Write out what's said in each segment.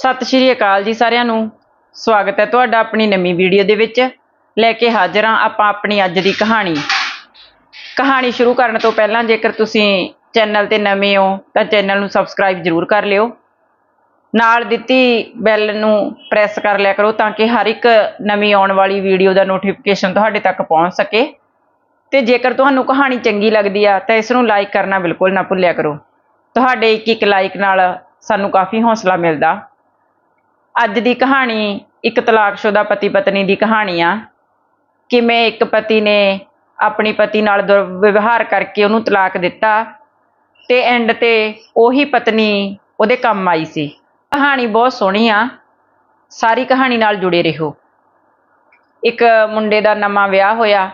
ਸਤਿ ਸ਼੍ਰੀ ਅਕਾਲ ਜੀ ਸਾਰਿਆਂ ਨੂੰ। ਸਵਾਗਤ ਹੈ ਤੁਹਾਡਾ ਆਪਣੀ ਨਵੀਂ ਵੀਡੀਓ ਦੇ ਵਿੱਚ। ਲੈ ਕੇ ਹਾਜ਼ਰ ਹਾਂ ਆਪਾਂ ਆਪਣੀ ਅੱਜ ਦੀ ਕਹਾਣੀ। ਕਹਾਣੀ ਸ਼ੁਰੂ ਕਰਨ ਤੋਂ ਪਹਿਲਾਂ ਜੇਕਰ ਤੁਸੀਂ ਚੈਨਲ ਤੇ ਨਵੇਂ ਹੋ, ਤਾਂ ਚੈਨਲ ਨੂੰ ਸਬਸਕ੍ਰਾਈਬ ਜ਼ਰੂਰ ਕਰ ਲਿਓ। ਨਾਲ ਦਿੱਤੀ ਬੈਲ ਨੂੰ ਪ੍ਰੈਸ ਕਰ ਲਿਆ ਕਰੋ ਤਾਂ ਕਿ ਹਰ ਇੱਕ ਨਵੀਂ ਆਉਣ ਵਾਲੀ ਵੀਡੀਓ ਦਾ ਨੋਟੀਫਿਕੇਸ਼ਨ ਤੁਹਾਡੇ ਤੱਕ ਪਹੁੰਚ ਸਕੇ। ਤੇ ਜੇਕਰ ਤੁਹਾਨੂੰ ਕਹਾਣੀ ਚੰਗੀ ਲੱਗਦੀ ਆ, ਤਾਂ ਇਸ ਨੂੰ ਲਾਈਕ ਕਰਨਾ ਬਿਲਕੁਲ ਨਾ ਭੁੱਲਿਆ ਕਰੋ। ਤੁਹਾਡੇ ਇੱਕ ਇੱਕ ਲਾਈਕ ਨਾਲ ਸਾਨੂੰ ਕਾਫੀ ਹੌਸਲਾ ਮਿਲਦਾ। ਅੱਜ ਦੀ ਕਹਾਣੀ ਇੱਕ ਤਲਾਕਸ਼ੁਦਾ ਪਤੀ ਪਤਨੀ ਦੀ ਕਹਾਣੀ ਆ। ਕਿਵੇਂ ਇੱਕ ਪਤੀ ਨੇ ਆਪਣੀ ਪਤੀ ਨਾਲ ਦੁਰਵਿਵਹਾਰ ਕਰਕੇ ਉਹਨੂੰ ਤਲਾਕ ਦਿੱਤਾ ਤੇ ਐਂਡ ਤੇ ਉਹੀ ਪਤਨੀ ਉਹਦੇ ਕੰਮ ਆਈ ਸੀ। ਕਹਾਣੀ ਬਹੁਤ ਸੋਹਣੀ ਆ। ਸਾਰੀ ਕਹਾਣੀ ਨਾਲ ਜੁੜੇ ਰਹੋ। ਇੱਕ ਮੁੰਡੇ ਦਾ ਨਵਾਂ ਵਿਆਹ ਹੋਇਆ।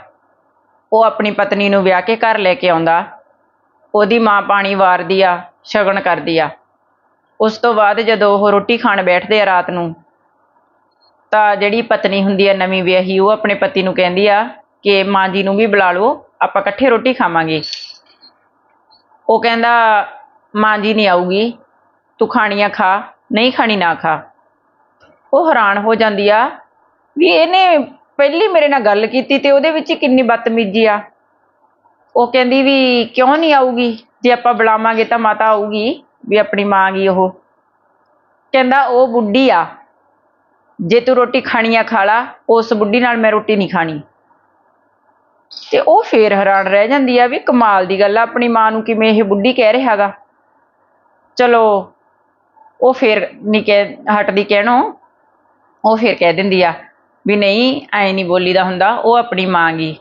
ਉਹ ਆਪਣੀ ਪਤਨੀ ਨੂੰ ਵਿਆਹ ਕੇ ਘਰ ਲੈ ਕੇ ਆਉਂਦਾ। ਉਹਦੀ ਮਾਂ ਪਾਣੀ ਵਾਰਦੀ ਆ, ਸ਼ਗਨ ਕਰਦੀ ਆ। ਉਸ ਤੋਂ ਬਾਅਦ ਜਦੋਂ ਉਹ ਰੋਟੀ ਖਾਣ ਬੈਠਦੇ ਆ ਰਾਤ ਨੂੰ, ਤਾਂ ਜਿਹੜੀ ਪਤਨੀ ਹੁੰਦੀ ਆ ਨਵੀਂ ਵਿਆਹੀ, ਉਹ ਆਪਣੇ ਪਤੀ ਨੂੰ ਕਹਿੰਦੀ ਆ ਕਿ ਮਾਂ ਜੀ ਨੂੰ ਵੀ ਬੁਲਾ ਲਓ ਆਪਾਂ ਇਕੱਠੇ ਰੋਟੀ ਖਾਵਾਂਗੇ। ਉਹ ਕਹਿੰਦਾ, ਮਾਂ ਜੀ ਨਹੀਂ ਆਊਗੀ, ਤੂੰ ਖਾਣੀਆਂ ਖਾ, ਨਹੀਂ ਖਾਣੀ ਨਾ ਖਾ। ਉਹ ਹੈਰਾਨ ਹੋ ਜਾਂਦੀ ਆ ਵੀ ਇਹਨੇ ਪਹਿਲੀ ਮੇਰੇ ਨਾਲ ਗੱਲ ਕੀਤੀ ਤੇ ਉਹਦੇ ਵਿੱਚ ਹੀ ਕਿੰਨੀ ਬਦਤਮੀਜ਼ੀ ਆ। ਉਹ ਕਹਿੰਦੀ ਵੀ ਕਿਉਂ ਨਹੀਂ ਆਊਗੀ? ਜੇ ਆਪਾਂ ਬੁਲਾਵਾਂਗੇ ਤਾਂ ਮਾਤਾ ਆਊਗੀ। ਵੀ ਆਪਣੀ ਮਾਂ ਗਈ ਉਹ। ਕਹਿੰਦਾ, ਉਹ ਬੁੱਢੀ ਆ। ਜੇ ਤੂੰ ਰੋਟੀ ਖਾਣੀ ਆ, ਖਾ ਲਾ। ਉਸ ਬੁੱਢੀ ਨਾਲ ਮੈਂ ਰੋਟੀ ਨਹੀਂ ਖਾਣੀ। ਤੇ ਉਹ ਫੇਰ ਹੈਰਾਨ ਰਹਿ ਜਾਂਦੀ ਆ ਵੀ ਕਮਾਲ ਦੀ ਗੱਲ ਆ, ਆਪਣੀ ਮਾਂ ਨੂੰ ਕਿਵੇਂ ਇਹ ਬੁੱਢੀ ਕਹਿ ਰਿਹਾਗਾ ਚਲੋ, ਉਹ ਫੇਰ ਨਹੀਂ ਕਹਿ, ਹਟਦੀ ਕਹਿਣੋ। ਉਹ ਫੇਰ ਕਹਿ ਦਿੰਦੀ ਆ ਵੀ ਨਹੀਂ, ਐ ਨਹੀਂ ਬੋਲੀਦਾ ਹੁੰਦਾ, ਉਹ ਆਪਣੀ ਮਾਂ ਗਈ।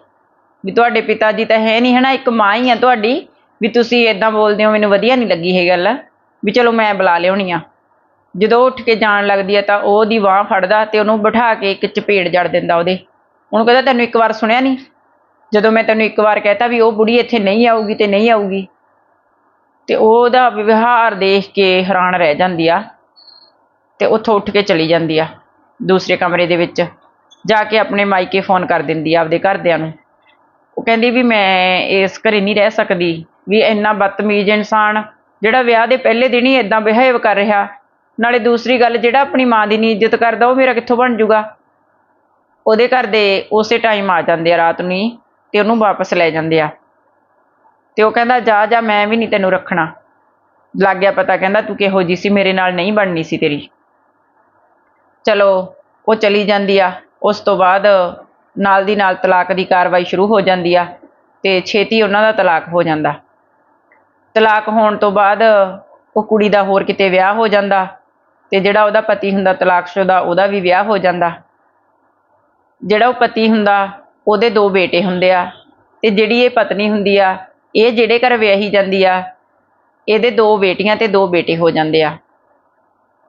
ਵੀ ਤੁਹਾਡੇ ਪਿਤਾ ਜੀ ਤਾਂ ਹੈ ਨਹੀਂ ਹਨਾ? ਇੱਕ ਮਾਂ ਹੀ ਆ ਤੁਹਾਡੀ। ਵੀ ਤੁਸੀਂ ਇਦਾਂ ਬੋਲਦੇ ਹੋ, ਮੈਨੂੰ ਵਧੀਆ ਨਹੀਂ ਲੱਗੀ ਇਹ ਗੱਲ। ਵੀ ਚਲੋ ਮੈਂ ਬੁਲਾ ਲਿਆਉਣੀ ਆ। ਜਦੋਂ ਉੱਠ ਕੇ ਜਾਣ ਲੱਗਦੀ ਆ ਤਾਂ ਉਹ ਉਹਦੀ ਬਾਹ ਫੜਦਾ ਤੇ ਉਹਨੂੰ ਬਿਠਾ ਕੇ ਇੱਕ ਚਪੇੜ ਜੜ ਦਿੰਦਾ ਉਹਦੇ। ਉਹਨੂੰ ਕਹਿੰਦਾ, ਤੈਨੂੰ ਇੱਕ ਵਾਰ ਸੁਣਿਆ ਨਹੀਂ ਜਦੋਂ ਮੈਂ ਤੈਨੂੰ ਇੱਕ ਵਾਰ ਕਹਿਤਾ ਵੀ ਉਹ ਬੁੜੀ ਇੱਥੇ ਨਹੀਂ ਆਊਗੀ ਤੇ ਨਹੀਂ ਆਊਗੀ, ਤੇ ਉਹਦਾ ਵਿਵਹਾਰ ਦੇਖ ਕੇ ਹੈਰਾਨ ਰਹਿ ਜਾਂਦੀ ਆ ਤੇ ਉੱਥੋਂ ਉੱਠ ਕੇ ਚਲੀ ਜਾਂਦੀ ਆ ਦੂਸਰੇ ਕਮਰੇ ਦੇ ਵਿੱਚ। ਜਾ ਕੇ ਆਪਣੇ ਮਾਈਕੇ ਫੋਨ ਕਰ ਦਿੰਦੀ ਆ ਆਪਦੇ ਘਰਦਿਆਂ ਨੂੰ। ਉਹ ਕਹਿੰਦੀ ਵੀ ਮੈਂ ਇਸ ਘਰੇ ਨਹੀਂ ਰਹਿ ਸਕਦੀ, ਵੀ ਇੰਨਾ ਬਦਤਮੀਜ਼ ਇਨਸਾਨ ਜਿਹੜਾ ਵਿਆਹ ਦੇ ਪਹਿਲੇ ਦਿਨ ਹੀ ਇਦਾਂ ਬਿਹੇਵ ਕਰ ਰਿਹਾ, ਨਾਲੇ ਦੂਸਰੀ ਗੱਲ ਜਿਹੜਾ ਆਪਣੀ ਮਾਂ ਦੀ ਨਹੀਂ ਇੱਜ਼ਤ ਕਰਦਾ, ਉਹ ਮੇਰਾ ਕਿੱਥੋਂ ਬਣ ਜੂਗਾ? ਉਹਦੇ ਘਰ ਦੇ ਉਸੇ ਟਾਈਮ ਆ ਜਾਂਦੇ ਆ ਰਾਤ ਨੂੰ ਤੇ ਉਹਨੂੰ ਵਾਪਸ ਲੈ ਜਾਂਦੇ ਆ। ਤੇ ਉਹ ਕਹਿੰਦਾ, ਜਾ ਜਾ, ਮੈਂ ਵੀ ਨਹੀਂ ਤੈਨੂੰ ਰੱਖਣਾ। ਲੱਗ ਗਿਆ ਪਤਾ, ਕਹਿੰਦਾ, ਤੂੰ ਕਿਹੋ ਜੀ ਸੀ, ਮੇਰੇ ਨਾਲ ਨਹੀਂ ਬਣਨੀ ਸੀ ਤੇਰੀ। ਚਲੋ, ਉਹ ਚਲੀ ਜਾਂਦੀ ਆ। ਉਸ ਤੋਂ ਬਾਅਦ ਨਾਲ ਦੀ ਨਾਲ ਤਲਾਕ ਦੀ ਕਾਰਵਾਈ ਸ਼ੁਰੂ ਹੋ ਜਾਂਦੀ ਆ ਤੇ ਛੇਤੀ ਉਹਨਾਂ ਦਾ ਤਲਾਕ ਹੋ ਜਾਂਦਾ। ਤਲਾਕ ਹੋਣ ਤੋਂ ਬਾਅਦ ਉਹ ਕੁੜੀ ਦਾ ਹੋਰ ਕਿਤੇ ਵਿਆਹ ਹੋ ਜਾਂਦਾ ਤੇ ਜਿਹੜਾ ਉਹਦਾ ਪਤੀ ਹੁੰਦਾ ਤਲਾਕਸ਼ੁਦਾ ਉਹਦਾ ਵੀ ਵਿਆਹ ਹੋ ਜਾਂਦਾ। ਜਿਹੜਾ ਉਹ ਪਤੀ ਹੁੰਦਾ, ਉਹਦੇ ਦੋ ਬੇਟੇ ਹੁੰਦੇ ਆ ਤੇ ਜਿਹੜੀ ਇਹ ਪਤਨੀ ਹੁੰਦੀ ਆ, ਇਹ ਜਿਹੜੇ ਘਰ ਵਿਆਹੀ ਜਾਂਦੀ ਆ, ਇਹਦੇ ਦੋ ਬੇਟੀਆਂ ਤੇ ਦੋ ਬੇਟੇ ਹੋ ਜਾਂਦੇ ਆ।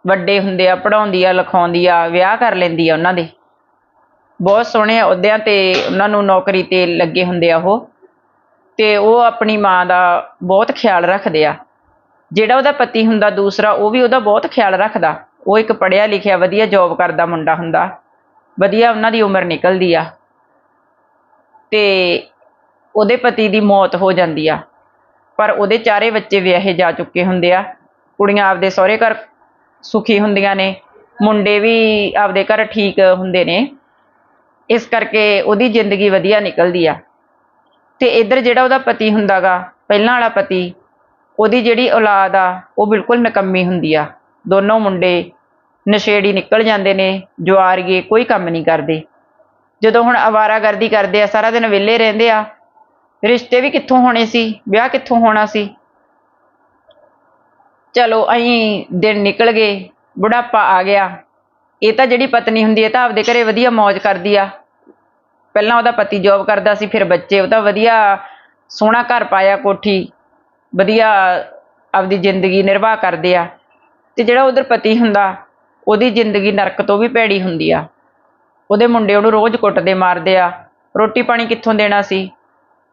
ਵੱਡੇ ਹੁੰਦੇ ਆ ਪੜਾਉਂਦੀ ਆ, ਲਿਖਾਉਂਦੀ ਆ, ਵਿਆਹ ਕਰ ਲੈਂਦੀ ਆ ਉਹਨਾਂ ਦੇ। ਬਹੁਤ ਸੋਹਣੇ ਅਹੁਦਿਆਂ ਤੇ ਉਹਨਾਂ ਨੂੰ ਨੌਕਰੀ ਤੇ ਲੱਗੇ ਹੁੰਦੇ ਆ ਉਹ। ਤੇ ਉਹ ਆਪਣੀ ਮਾਂ ਦਾ ਬਹੁਤ ਖਿਆਲ ਰੱਖਦੇ ਆ। ਜਿਹੜਾ ਉਹਦਾ ਪਤੀ ਹੁੰਦਾ ਦੂਸਰਾ, ਉਹ ਵੀ ਉਹਦਾ ਬਹੁਤ ਖਿਆਲ ਰੱਖਦਾ। ਉਹ ਇੱਕ ਪੜਿਆ ਲਿਖਿਆ ਵਧੀਆ ਜੌਬ ਕਰਦਾ ਮੁੰਡਾ ਹੁੰਦਾ। ਵਧੀਆ ਉਹਨਾਂ ਦੀ ਉਮਰ ਨਿਕਲਦੀ ਆ। ਤੇ ਉਹਦੇ ਪਤੀ ਦੀ ਮੌਤ ਹੋ ਜਾਂਦੀ ਆ। ਪਰ ਉਹਦੇ ਚਾਰੇ ਬੱਚੇ ਵਿਆਹੇ ਜਾ ਚੁੱਕੇ ਹੁੰਦੇ ਆ। ਕੁੜੀਆਂ ਆਪਦੇ ਸਹੁਰੇ ਘਰ ਸੁਖੀ ਹੁੰਦੀਆਂ ਨੇ। ਮੁੰਡੇ ਵੀ ਆਪਦੇ ਘਰ ਠੀਕ ਹੁੰਦੇ ਨੇ। ਇਸ ਕਰਕੇ ਉਹਦੀ ਜ਼ਿੰਦਗੀ ਵਧੀਆ ਨਿਕਲਦੀ ਆ। ਤੇ ਇੱਧਰ ਜਿਹੜਾ ਉਹਦਾ ਪਤੀ ਹੁੰਦਾਗਾ, ਪਹਿਲਾਂ ਵਾਲਾ ਪਤੀ, ਉਹਦੀ ਜਿਹੜੀ ਔਲਾਦ ਆ, ਉਹ ਬਿਲਕੁਲ ਨਕੰਮੀ ਹੁੰਦੀ ਆ। ਦੋਨੋਂ ਮੁੰਡੇ ਨਸ਼ੇੜੀ ਨਿਕਲ ਜਾਂਦੇ ਨੇ, ਜਵਾਰੀਏ, ਕੋਈ ਕੰਮ ਨਹੀਂ ਕਰਦੇ। ਜਦੋਂ ਹੁਣ ਅਵਾਰਾਗਰਦੀ ਕਰਦੇ ਆ, ਸਾਰਾ ਦਿਨ ਵਿਹਲੇ ਰਹਿੰਦੇ ਆ, ਰਿਸ਼ਤੇ ਵੀ ਕਿੱਥੋਂ ਹੋਣੇ ਸੀ, ਵਿਆਹ ਕਿੱਥੋਂ ਹੋਣਾ ਸੀ? ਚਲੋ, ਅਹੀਂ ਦਿਨ ਨਿਕਲ ਗਏ, ਬੁਢਾਪਾ ਆ ਗਿਆ। ਇਹ ਤਾਂ ਜਿਹੜੀ ਪਤਨੀ ਹੁੰਦੀ ਹੈ ਤਾਂ ਆਪਦੇ ਘਰੇ ਵਧੀਆ ਮौज ਕਰਦੀ ਆ। ਪਹਿਲਾਂ ਉਹਦਾ ਪਤੀ ਜੌਬ ਕਰਦਾ ਸੀ, ਫਿਰ ਬੱਚੇ ਉਹਦਾ ਵਧੀਆ ਸੋਹਣਾ ਘਰ ਪਾਇਆ ਕੋਠੀ, ਵਧੀਆ ਆਪਦੀ ਜ਼ਿੰਦਗੀ ਨਿਰਵਾਹ ਕਰਦੇ ਆ। ਤੇ ਜਿਹੜਾ ਉਧਰ ਪਤੀ ਹੁੰਦਾ, ਉਹਦੀ ਜ਼ਿੰਦਗੀ ਨਰਕ ਤੋਂ ਵੀ ਭੈੜੀ ਹੁੰਦੀ ਆ। ਉਹਦੇ ਮੁੰਡੇ ਉਹਨੂੰ ਰੋਜ਼ ਕੁੱਟਦੇ ਮਾਰਦੇ ਆ, ਰੋਟੀ ਪਾਣੀ ਕਿੱਥੋਂ ਦੇਣਾ ਸੀ?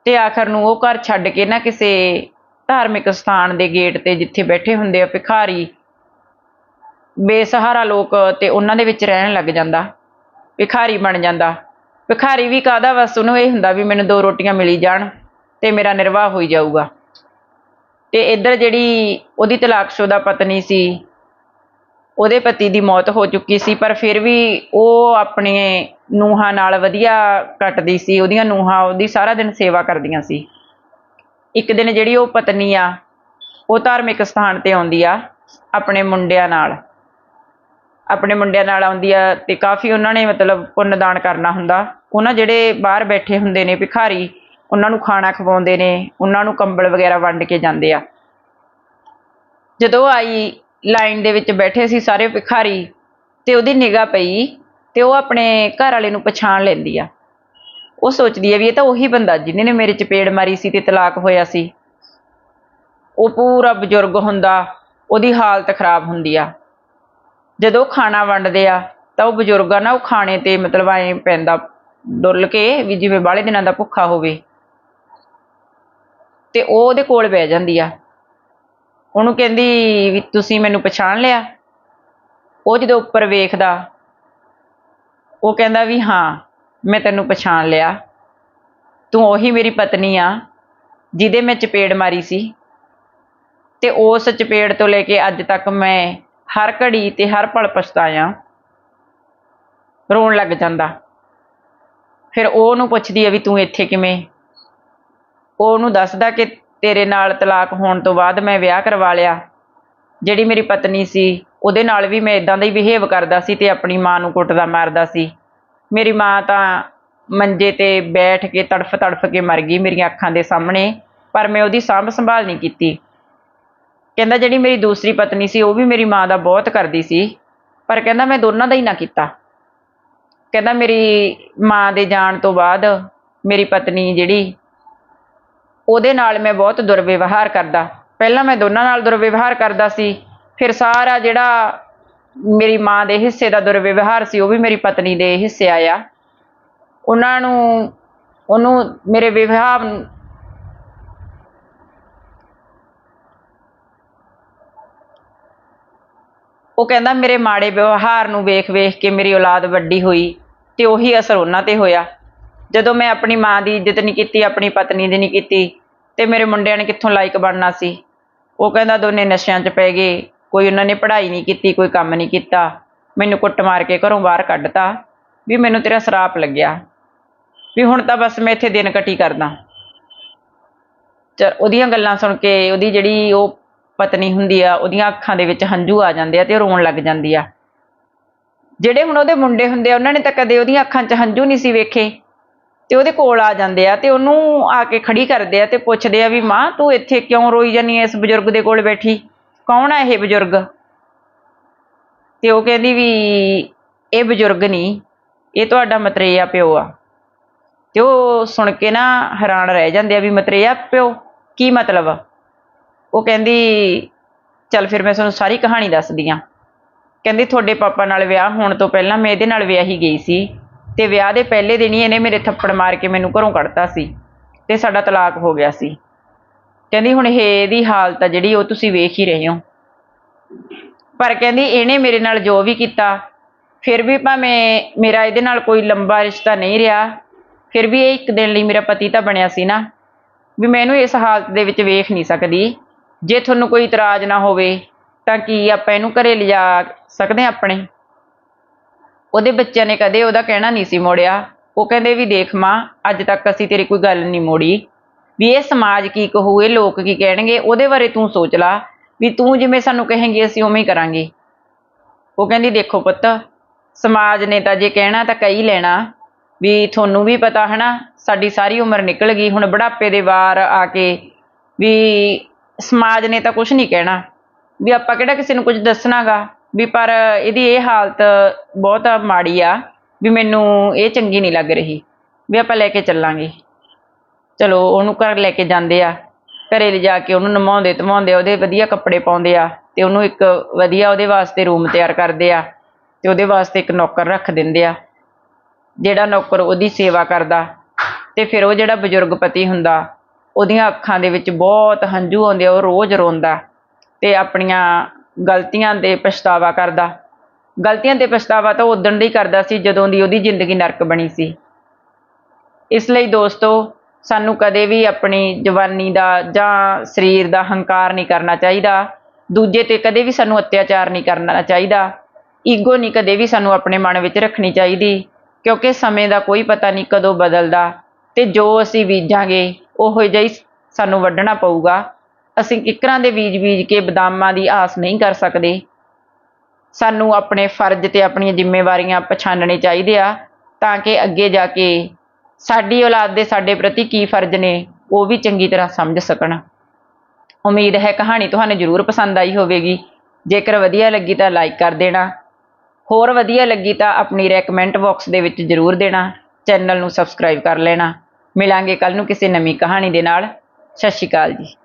ਤੇ ਆਖਰ ਨੂੰ ਉਹ ਘਰ ਛੱਡ ਕੇ ਨਾ ਕਿਸੇ ਧਾਰਮਿਕ ਸਥਾਨ ਦੇ ਗੇਟ ਤੇ ਜਿੱਥੇ ਬੈਠੇ ਹੁੰਦੇ ਆ ਭਿਖਾਰੀ, ਬੇਸਹਾਰਾ ਲੋਕ ਤੇ ਉਹਨਾਂ ਦੇ ਵਿੱਚ ਰਹਿਣ ਲੱਗ ਜਾਂਦਾ, ਭਿਖਾਰੀ ਬਣ ਜਾਂਦਾ। ਭਿਖਾਰੀ ਵੀ ਕਾਹਦਾ ਬਸ ਉਹਨੂੰ ਇਹ ਹੁੰਦਾ ਵੀ ਮੈਨੂੰ ਦੋ ਰੋਟੀਆਂ ਮਿਲੀ ਜਾਣ ਤੇ ਮੇਰਾ ਨਿਰਵਾਹ ਹੋਈ ਜਾਊਗਾ। ਤੇ ਇੱਧਰ ਜਿਹੜੀ ਉਹਦੀ ਤਲਾਕਸ਼ੁਦਾ ਪਤਨੀ ਸੀ, ਉਹਦੇ ਪਤੀ ਦੀ ਮੌਤ ਹੋ ਚੁੱਕੀ ਸੀ, ਪਰ ਫਿਰ ਵੀ ਉਹ ਆਪਣੇ ਨੂਹਾਂ ਨਾਲ ਵਧੀਆ ਕੱਟਦੀ ਸੀ, ਉਹਦੀਆਂ ਨੂਹਾਂ ਉਹਦੀ ਸਾਰਾ ਦਿਨ ਸੇਵਾ ਕਰਦੀਆਂ ਸੀ। ਇੱਕ ਦਿਨ ਜਿਹੜੀ ਉਹ ਪਤਨੀ ਆ, ਉਹ ਧਾਰਮਿਕ ਸਥਾਨ ਤੇ ਆਉਂਦੀ ਆ, ਆਪਣੇ ਮੁੰਡਿਆਂ ਨਾਲ। ਆਪਣੇ ਮੁੰਡਿਆਂ ਨਾਲ ਆਉਂਦੀ ਆ ਤੇ ਕਾਫੀ ਉਹਨਾਂ ਨੇ ਮਤਲਬ ਪੁੰਨ ਦਾਨ ਕਰਨਾ ਹੁੰਦਾ। ਉਹਨਾਂ ਜਿਹੜੇ ਬਾਹਰ ਬੈਠੇ ਹੁੰਦੇ ਨੇ ਭਿਖਾਰੀ, ਉਹਨਾਂ ਨੂੰ ਖਾਣਾ ਖਵਾਉਂਦੇ ਨੇ, ਉਹਨਾਂ ਨੂੰ ਕੰਬਲ ਵਗੈਰਾ ਵੰਡ ਕੇ ਜਾਂਦੇ ਆ। ਜਦੋਂ ਆਈ, ਲਾਈਨ ਦੇ ਵਿੱਚ ਬੈਠੇ ਸੀ ਸਾਰੇ ਭਿਖਾਰੀ, ਤੇ ਉਹਦੀ ਨਿਗਾਹ ਪਈ ਤੇ ਉਹ ਆਪਣੇ ਘਰ ਵਾਲੇ ਨੂੰ ਪਛਾਣ ਲੈਂਦੀ ਆ। ਉਹ ਸੋਚਦੀ ਹੈ ਵੀ ਇਹ ਤਾਂ ਉਹੀ ਬੰਦਾ ਜਿਹਨੇ ਨੇ ਮੇਰੇ ਚਪੇੜ ਮਾਰੀ ਸੀ ਤੇ ਤਲਾਕ ਹੋਇਆ ਸੀ। ਉਹ ਪੂਰਾ ਬਜ਼ੁਰਗ ਹੁੰਦਾ, ਉਹਦੀ ਹਾਲਤ ਖਰਾਬ ਹੁੰਦੀ ਆ। ਜਦੋਂ ਖਾਣਾ ਵੰਡਦੇ ਆ, ਤਾਂ ਉਹ ਬਜ਼ੁਰਗ ਆ ਨਾ, ਉਹ ਖਾਣੇ ਤੇ ਮਤਲਬ ਐਂ ਪੈਂਦਾ, ਡੁੱਲ ਕੇ ਵੀ ਜਿਵੇਂ ਬਾਹਲੇ ਦਿਨਾਂ ਦਾ ਭੁੱਖਾ ਹੋਵੇ। ਤੇ ਉਹ ਉਹਦੇ ਕੋਲ ਬਹਿ ਜਾਂਦੀ ਆ। ਉਹਨੂੰ ਕਹਿੰਦੀ ਵੀ ਤੁਸੀਂ ਮੈਨੂੰ ਪਛਾਣ ਲਿਆ? ਉਹ ਜਦੋਂ ਉੱਪਰ ਵੇਖਦਾ, ਉਹ ਕਹਿੰਦਾ ਵੀ ਹਾਂ, ਮੈਂ ਤੈਨੂੰ ਪਛਾਣ ਲਿਆ। ਤੂੰ ਉਹੀ ਮੇਰੀ ਪਤਨੀ ਆ, ਜਿਹਦੇ ਮੈਂ ਚਪੇੜ ਮਾਰੀ ਸੀ। ਤੇ ਉਸ ਚਪੇੜ ਤੋਂ ਲੈ ਕੇ ਅੱਜ ਤੱਕ ਮੈਂ ਹਰ ਘੜੀ ਤੇ ਹਰ ਪਲ ਪਛਤਾਇਆ। ਰੋਣ ਲੱਗ ਜਾਂਦਾ। ਫਿਰ ਉਹ ਉਹਨੂੰ ਪੁੱਛਦੀ ਹੈ ਵੀ ਤੂੰ ਇੱਥੇ ਕਿਵੇਂ? ਉਹ ਉਹਨੂੰ ਦੱਸਦਾ ਕਿ ਤੇਰੇ ਨਾਲ ਤਲਾਕ ਹੋਣ ਤੋਂ ਬਾਅਦ ਮੈਂ ਵਿਆਹ ਕਰਵਾ ਲਿਆ। ਜਿਹੜੀ ਮੇਰੀ ਪਤਨੀ ਸੀ, ਉਹਦੇ ਨਾਲ ਵੀ ਮੈਂ ਇਦਾਂ ਦਾ ਹੀ ਬਿਹੇਵ ਕਰਦਾ ਸੀ ਤੇ ਆਪਣੀ ਮਾਂ ਨੂੰ ਕੁੱਟਦਾ ਮਾਰਦਾ ਸੀ। ਮੇਰੀ ਮਾਂ ਤਾਂ ਮੰਜੇ ਤੇ ਬੈਠ ਕੇ ਤੜਫ ਤੜਫ ਕੇ ਮਰ ਗਈ ਮੇਰੀਆਂ ਅੱਖਾਂ ਦੇ ਸਾਹਮਣੇ, ਪਰ ਮੈਂ ਉਹਦੀ ਸਾਂਭ ਸੰਭਾਲ ਨਹੀਂ ਕੀਤੀ। ਕਹਿੰਦਾ ਜਿਹੜੀ ਮੇਰੀ ਦੂਸਰੀ ਪਤਨੀ ਸੀ, ਉਹ ਵੀ ਮੇਰੀ ਮਾਂ ਦਾ ਬਹੁਤ ਕਰਦੀ ਸੀ, ਪਰ ਕਹਿੰਦਾ ਮੈਂ ਦੋਨਾਂ ਦਾ ਹੀ ਨਾ ਕੀਤਾ। ਕਹਿੰਦਾ ਮੇਰੀ ਮਾਂ ਦੇ ਜਾਣ ਤੋਂ ਬਾਅਦ ਮੇਰੀ ਪਤਨੀ ਜਿਹੜੀ, ਉਹਦੇ ਨਾਲ ਮੈਂ ਬਹੁਤ ਦੁਰਵਿਵਹਾਰ ਕਰਦਾ। ਪਹਿਲਾਂ ਮੈਂ ਦੋਨਾਂ ਨਾਲ ਦੁਰਵਿਵਹਾਰ ਕਰਦਾ ਸੀ, ਫਿਰ ਸਾਰਾ ਜਿਹੜਾ ਮੇਰੀ ਮਾਂ ਦੇ ਹਿੱਸੇ ਦਾ ਦੁਰਵਿਵਹਾਰ ਸੀ, ਉਹ ਵੀ ਮੇਰੀ ਪਤਨੀ ਦੇ ਹਿੱਸੇ ਆਇਆ। ਉਹਨਾਂ ਨੂੰ, ਉਹਨੂੰ ਮੇਰੇ ਵਿਵਹਾਰ ਉਹ ਕਹਿੰਦਾ, ਮੇਰੇ ਮਾੜੇ ਵਿਵਹਾਰ ਨੂੰ ਵੇਖ-ਵੇਖ ਕੇ ਮੇਰੀ ਔਲਾਦ ਵੱਡੀ ਹੋਈ ਤੇ ਉਹੀ ਅਸਰ ਉਹਨਾਂ ਤੇ ਹੋਇਆ। ਜਦੋਂ ਮੈਂ ਆਪਣੀ ਮਾਂ ਦੀ ਇੱਜ਼ਤ ਨਹੀਂ ਕੀਤੀ, ਆਪਣੀ ਪਤਨੀ ਦੀ ਨਹੀਂ ਕੀਤੀ ਤੇ ਮੇਰੇ ਮੁੰਡਿਆਂ ਨੇ ਕਿੱਥੋਂ ਲਾਇਕ ਬਣਨਾ ਸੀ? ਉਹ ਕਹਿੰਦਾ, ਦੋਨੇ ਨਸ਼ਿਆਂ 'ਚ ਪੈ ਗਏ। ਕੋਈ ਉਹਨਾਂ ਨੇ ਪੜ੍ਹਾਈ ਨਹੀਂ ਕੀਤੀ, ਕੋਈ ਕੰਮ ਨਹੀਂ ਕੀਤਾ। ਮੈਨੂੰ ਕੁੱਟ ਮਾਰ ਕੇ ਘਰੋਂ ਬਾਹਰ ਕੱਢਤਾ। ਵੀ ਮੈਨੂੰ ਤੇਰਾ ਸਰਾਪ ਲੱਗਿਆ। ਵੀ ਹੁਣ ਤਾਂ ਬਸ ਮੈਂ ਇੱਥੇ ਦਿਨ ਕਟੀ ਕਰਦਾ। ਚ ਉਹਦੀਆਂ ਗੱਲਾਂ ਸੁਣ ਕੇ, ਉਹਦੀ ਜਿਹੜੀ ਉਹ ਪਤਨੀ ਹੁੰਦੀ ਆ, ਉਹਦੀਆਂ ਅੱਖਾਂ ਦੇ ਵਿੱਚ ਹੰਝੂ ਆ ਜਾਂਦੇ ਆ ਤੇ ਰੋਣ ਲੱਗ ਜਾਂਦੀ ਆ। ਜਿਹੜੇ ਹੁਣ ਉਹਦੇ ਮੁੰਡੇ ਹੁੰਦੇ ਆ, ਉਹਨਾਂ ਨੇ ਤਾਂ ਕਦੇ ਉਹਦੀਆਂ ਅੱਖਾਂ 'ਚ ਹੰਝੂ ਨਹੀਂ ਸੀ ਵੇਖੇ। ਤੇ ਉਹਦੇ ਕੋਲ ਆ ਜਾਂਦੇ ਆ ਤੇ ਉਹਨੂੰ ਆ ਕੇ ਖੜੀ ਕਰਦੇ ਆ ਤੇ ਪੁੱਛਦੇ ਆ ਵੀ, ਮਾਂ, ਤੂੰ ਇੱਥੇ ਕਿਉਂ ਰੋਈ ਜਾਨੀ ਐ ਇਸ ਬਜ਼ੁਰਗ ਦੇ ਕੋਲ ਬੈਠੀ? ਕੌਣ ਆ ਇਹ ਬਜ਼ੁਰਗ? ਤੇ ਉਹ ਕਹਿੰਦੀ ਵੀ, ਇਹ ਬਜ਼ੁਰਗ ਨਹੀਂ, ਇਹ ਤੁਹਾਡਾ ਮਤਰੇਆ ਪਿਓ ਆ। ਤੇ ਉਹ ਸੁਣ ਕੇ ਨਾ ਹੈਰਾਨ ਰਹਿ ਜਾਂਦੇ ਆ ਵੀ ਮਤਰੇਆ ਪਿਓ ਕੀ ਮਤਲਬ ਉਹ ਕਹਿੰਦੀ, ਚੱਲ ਫਿਰ ਮੈਂ ਤੁਹਾਨੂੰ ਸਾਰੀ ਕਹਾਣੀ ਦੱਸਦੀ ਆ। ਕਹਿੰਦੀ, ਤੁਹਾਡੇ ਪਾਪਾ ਨਾਲ ਵਿਆਹ ਹੋਣ ਤੋਂ ਪਹਿਲਾਂ ਮੈਂ ਇਹਦੇ ਨਾਲ ਵਿਆਹੀ ਗਈ ਸੀ ਤੇ ਵਿਆਹ ਦੇ ਪਹਿਲੇ ਦਿਨ ਹੀ ਇਹਨੇ ਮੇਰੇ ਥੱਪੜ ਮਾਰ ਕੇ ਮੈਨੂੰ ਘਰੋਂ ਕੱਢਤਾ ਸੀ ਤੇ ਸਾਡਾ ਤਲਾਕ ਹੋ ਗਿਆ ਸੀ। ਕਹਿੰਦੀ, ਹੁਣ ਇਹ ਇਹਦੀ ਹਾਲਤ ਆ ਜਿਹੜੀ ਉਹ ਤੁਸੀਂ ਵੇਖ ਹੀ ਰਹੇ ਹੋ। ਪਰ ਕਹਿੰਦੀ, ਇਹਨੇ ਮੇਰੇ ਨਾਲ ਜੋ ਵੀ ਕੀਤਾ, ਫਿਰ ਵੀ ਭਾਵੇਂ ਮੇਰਾ ਇਹਦੇ ਨਾਲ ਕੋਈ ਲੰਬਾ ਰਿਸ਼ਤਾ ਨਹੀਂ ਰਿਹਾ, ਫਿਰ ਵੀ ਇਹ ਇੱਕ ਦਿਨ ਲਈ ਮੇਰਾ ਪਤੀ ਤਾਂ ਬਣਿਆ ਸੀ ਨਾ, ਵੀ ਮੈਂ ਇਹਨੂੰ ਇਸ ਹਾਲਤ ਦੇ ਵਿੱਚ ਵੇਖ ਨਹੀਂ ਸਕਦੀ। ਜੇ ਤੁਹਾਨੂੰ ਕੋਈ ਇਤਰਾਜ਼ ਨਾ ਹੋਵੇ, ਤਾਂ ਕੀ ਆਪਾਂ ਇਹਨੂੰ ਘਰੇ ਲਿਜਾ ਸਕਦੇ ਹਾਂ ਆਪਣੇ? ਉਹਦੇ ਬੱਚਿਆਂ ਨੇ ਕਦੇ ਉਹਦਾ ਕਹਿਣਾ ਨਹੀਂ ਸੀ ਮੋੜਿਆ। ਉਹ ਕਹਿੰਦੇ ਵੀ ਦੇਖ ਮਾਂ, ਅੱਜ ਤੱਕ ਅਸੀਂ ਤੇਰੀ ਕੋਈ ਗੱਲ ਨਹੀਂ ਮੋੜੀ। ਵੀ ਇਹ ਸਮਾਜ ਕੀ ਕਹੂ, ਇਹ ਲੋਕ ਕੀ ਕਹਿਣਗੇ, ਉਹਦੇ ਬਾਰੇ ਤੂੰ ਸੋਚ ਲਾ। ਵੀ ਤੂੰ ਜਿਵੇਂ ਸਾਨੂੰ ਕਹੇਂਗੀ, ਅਸੀਂ ਉਵੇਂ ਹੀ ਕਰਾਂਗੇ। ਉਹ ਕਹਿੰਦੀ, ਦੇਖੋ ਪੁੱਤ, ਸਮਾਜ ਨੇ ਤਾਂ ਜੇ ਕਹਿਣਾ ਤਾਂ ਕਹੀ ਲੈਣਾ। ਵੀ ਤੁਹਾਨੂੰ ਵੀ ਪਤਾ ਹੈ ਨਾ ਸਾਡੀ ਸਾਰੀ ਉਮਰ ਨਿਕਲ ਗਈ, ਹੁਣ ਬੁਢਾਪੇ ਦੇ ਵਾਰ ਆ ਕੇ ਵੀ ਸਮਾਜ ਨੇ ਤਾਂ ਕੁਝ ਨਹੀਂ ਕਹਿਣਾ। ਵੀ ਆਪਾਂ ਕਿਹੜਾ ਕਿਸੇ ਨੂੰ ਕੁਝ ਦੱਸਣਾਗਾ? ਵੀ ਪਰ ਇਹਦੀ ਇਹ ਹਾਲਤ ਬਹੁਤ ਮਾੜੀ ਆ, ਵੀ ਮੈਨੂੰ ਇਹ ਚੰਗੀ ਨਹੀਂ ਲੱਗ ਰਹੀ। ਵੀ ਆਪਾਂ ਲੈ ਕੇ ਚੱਲਾਂਗੇ। ਚਲੋ, ਉਹਨੂੰ ਘਰ ਲੈ ਕੇ ਜਾਂਦੇ ਆ। ਘਰੇ ਲਿਜਾ ਕੇ ਉਹਨੂੰ ਨਮਾਉਂਦੇ, ਧਮਾਉਂਦੇ, ਉਹਦੇ ਵਧੀਆ ਕੱਪੜੇ ਪਾਉਂਦੇ ਆ ਤੇ ਉਹਨੂੰ ਇੱਕ ਵਧੀਆ ਉਹਦੇ ਵਾਸਤੇ ਰੂਮ ਤਿਆਰ ਕਰਦੇ ਆ ਤੇ ਉਹਦੇ ਵਾਸਤੇ ਇੱਕ ਨੌਕਰ ਰੱਖ ਦਿੰਦੇ ਆ। ਜਿਹੜਾ ਨੌਕਰ ਉਹਦੀ ਸੇਵਾ ਕਰਦਾ ਤੇ ਫਿਰ ਉਹ ਜਿਹੜਾ ਬਜ਼ੁਰਗ ਪਤੀ ਹੁੰਦਾ ਉਹਦੀਆਂ ਅੱਖਾਂ ਦੇ ਵਿੱਚ ਬਹੁਤ ਹੰਝੂ ਆਉਂਦੇ ਆ, ਉਹ ਰੋਜ਼ ਰੋਂਦਾ ਤੇ ਆਪਣੀਆਂ ਗਲਤੀਆਂ ਦੇ ਪਛਤਾਵਾ ਕਰਦਾ। ਗਲਤੀਆਂ ਤੇ ਪਛਤਾਵਾ ਤਾਂ ਉਦੋਂ ਦਾ ਹੀ ਕਰਦਾ ਸੀ ਜਦੋਂ ਦੀ ਉਹਦੀ ਜ਼ਿੰਦਗੀ ਨਰਕ ਬਣੀ ਸੀ। ਇਸ ਲਈ ਦੋਸਤੋ, ਸਾਨੂੰ ਕਦੇ ਵੀ ਆਪਣੀ ਜਵਾਨੀ ਦਾ ਜਾਂ ਸਰੀਰ ਦਾ ਹੰਕਾਰ ਨਹੀਂ ਕਰਨਾ ਚਾਹੀਦਾ। ਦੂਜੇ ਤੇ ਕਦੇ ਵੀ ਸਾਨੂੰ ਅਤਿਆਚਾਰ ਨਹੀਂ ਕਰਨਾ ਚਾਹੀਦਾ। ਈਗੋ ਨਹੀਂ ਕਦੇ ਵੀ ਸਾਨੂੰ ਆਪਣੇ ਮਨ ਵਿੱਚ ਰੱਖਣੀ ਚਾਹੀਦੀ, ਕਿਉਂਕਿ ਸਮੇਂ ਦਾ ਕੋਈ ਪਤਾ ਨਹੀਂ ਕਦੋਂ ਬਦਲਦਾ ਤੇ ਜੋ ਅਸੀਂ ਬੀਜਾਂਗੇ ਉਹੋ ਜਿਹਾ ਹੀ ਸਾਨੂੰ ਵੱਢਣਾ ਪਊਗਾ। ਅਸੀਂ ਕਿੱਕਰਾਂ ਦੇ ਬੀਜ ਬੀਜ ਕੇ ਬਦਾਮਾਂ ਦੀ ਆਸ ਨਹੀਂ ਕਰ ਸਕਦੇ। ਸਾਨੂੰ ਆਪਣੇ ਫਰਜ਼ ਤੇ ਆਪਣੀਆਂ ਜ਼ਿੰਮੇਵਾਰੀਆਂ ਪਛਾਣਨੇ ਚਾਹੀਦੇ ਆ, ਤਾਂ ਕਿ ਅੱਗੇ ਜਾ ਕੇ ਸਾਡੀ ਔਲਾਦ ਦੇ ਸਾਡੇ ਪ੍ਰਤੀ ਕੀ ਫਰਜ਼ ਨੇ, ਉਹ ਵੀ ਚੰਗੀ ਤਰ੍ਹਾਂ ਸਮਝ ਸਕਣ। ਉਮੀਦ ਹੈ ਕਹਾਣੀ ਤੁਹਾਨੂੰ ਜ਼ਰੂਰ ਪਸੰਦ ਆਈ ਹੋਵੇਗੀ। ਜੇਕਰ ਵਧੀਆ ਲੱਗੀ ਤਾਂ ਲਾਈਕ ਕਰ ਦੇਣਾ। ਹੋਰ ਵਧੀਆ ਲੱਗੀ ਤਾਂ ਆਪਣੀ ਰეკਮੈਂਟ ਬਾਕਸ ਦੇ ਵਿੱਚ ਜ਼ਰੂਰ ਦੇਣਾ। ਚੈਨਲ ਨੂੰ ਸਬਸਕ੍ਰਾਈਬ ਕਰ ਲੈਣਾ। ਮਿਲਾਂਗੇ ਕੱਲ ਨੂੰ ਕਿਸੇ ਨਵੀਂ ਕਹਾਣੀ ਦੇ ਨਾਲ। ਸਤਿ ਸ਼੍ਰੀ ਅਕਾਲ ਜੀ।